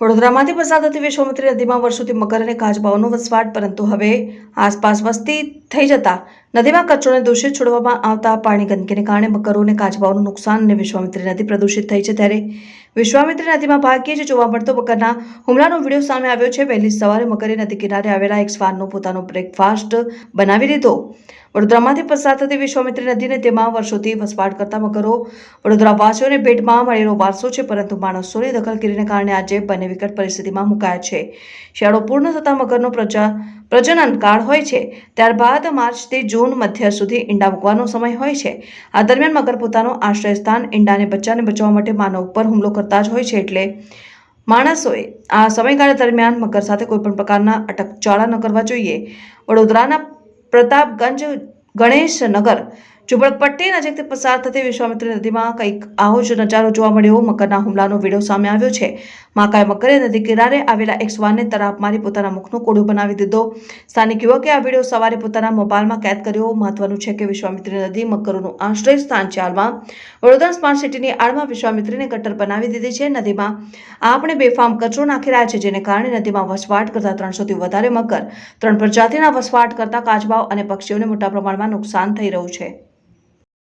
વડોદરામાંથી પસાર થતી વિશ્વામિત્રી નદીમાં વર્ષોથી મગર અને કાચબાઓનો વસવાટ, પરંતુ હવે આસપાસ વસ્તી થઈ જતા નદીમાં કચરોને દૂષિત છોડવામાં આવતા પાણી ગંદકીને કારણે મગરો અને કાચબાઓનું નુકસાન અને વિશ્વામિત્રી નદી પ્રદૂષિત થઈ છે. ત્યારે વિશ્વામિત્રી નદીમાં ભાગ્યે જ જોવા મળતો મગરના હુમલાનો વીડિયો સામે આવ્યો છે. વહેલી સવારે મગરે નદી કિનારે આવેલા એક શ્વાનનો પોતાનો બ્રેકફાસ્ટ બનાવી લીધો વડોદરામાંથી પસાર થતી વિશ્વામિત્રી નદીને તેમાં વર્ષોથી વસવાટ કરતા મગરો વડોદરા વાસીઓને ભેટમાં મળેલો વારસો છે, પરંતુ માણસોની દખલગીરીને કારણે આજે બંને વિકટ પરિસ્થિતિમાં મુકાયા છે. શિયાળો પૂર્ણ થતાં મગરનો પ્રજા, પ્રજનન કાળ હોય છે, ત્યારબાદ માર્ચથી જૂન મધ્ય સુધી ઈંડા મૂકવાનો સમય હોય છે. આ દરમિયાન મગર પોતાનો આશ્રય સ્થાન ઈંડાને બચ્ચાને બચાવવા માટે માનવ ઉપર હુમલો કરતા જ હોય છે, એટલે માણસોએ આ સમયગાળા દરમિયાન મગર સાથે કોઈપણ પ્રકારના અટકચાળા ન કરવા જોઈએ. વડોદરાના પ્રતાપગંજ ગણેશનગર ઝુંપડપટ્ટી નજીકથી પસાર થતી વિશ્વામિત્રી નદીમાં કંઈક આવો જ નજારો જોવા મળ્યો. મકરના હુમલાનો વીડિયો સામે આવ્યો છે. માકાએ મકરે નદી કિનારે આવેલા એક શ્વાનને તરાપ મારી પોતાના મુખનો કોડો બનાવી દીધો. સ્થાનિક યુવકે આ વીડિયો સવારે પોતાના મોબાઈલમાં કેદ કર્યો. મહત્વનું છે કે વિશ્વામિત્રી નદી મકરોનું આશ્રય સ્થાન છે હાલમાં. વડોદરા સ્માર્ટ સિટીની આડમાં વિશ્વામિત્રીને ગટર બનાવી દીધી છે. નદીમાં આપણે બેફામ કચરો નાખી રહ્યા છે, જેને કારણે નદીમાં વસવાટ કરતા ત્રણસોથી વધારે મકર ત્રણ પ્રજાતિના વસવાટ કરતા કાચબાઓ અને પક્ષીઓને મોટા પ્રમાણમાં નુકસાન થઈ રહ્યું છે.